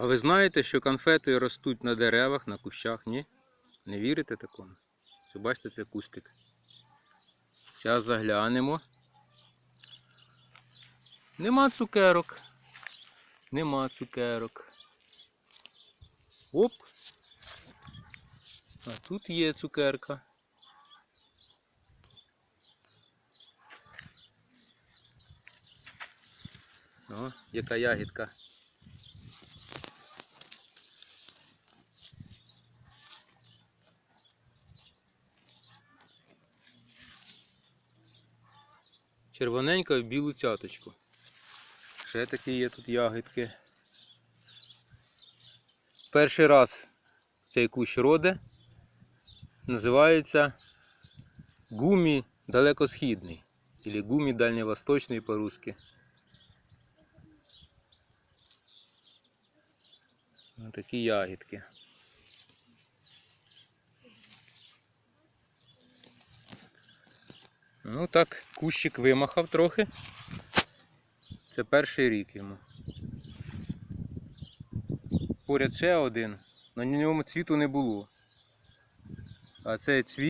А ви знаєте, що конфети ростуть на деревах, на кущах, ні? Не вірите такому? Що бачите, це кустик. Зараз заглянемо. Нема цукерок. Нема цукерок. Оп. А тут є цукерка. О, яка ягідка. Червоненька в білу цяточку. Ще такі є тут ягідки. Перший раз цей кущ роде називається гумі далекосхідний. Или гумі дальньовосточний по-русски. Такі ягідки. Ну так, кущик вимахав трохи. Це перший рік йому. Поряд ще один, на ньому цвіту не було. А цей цвіт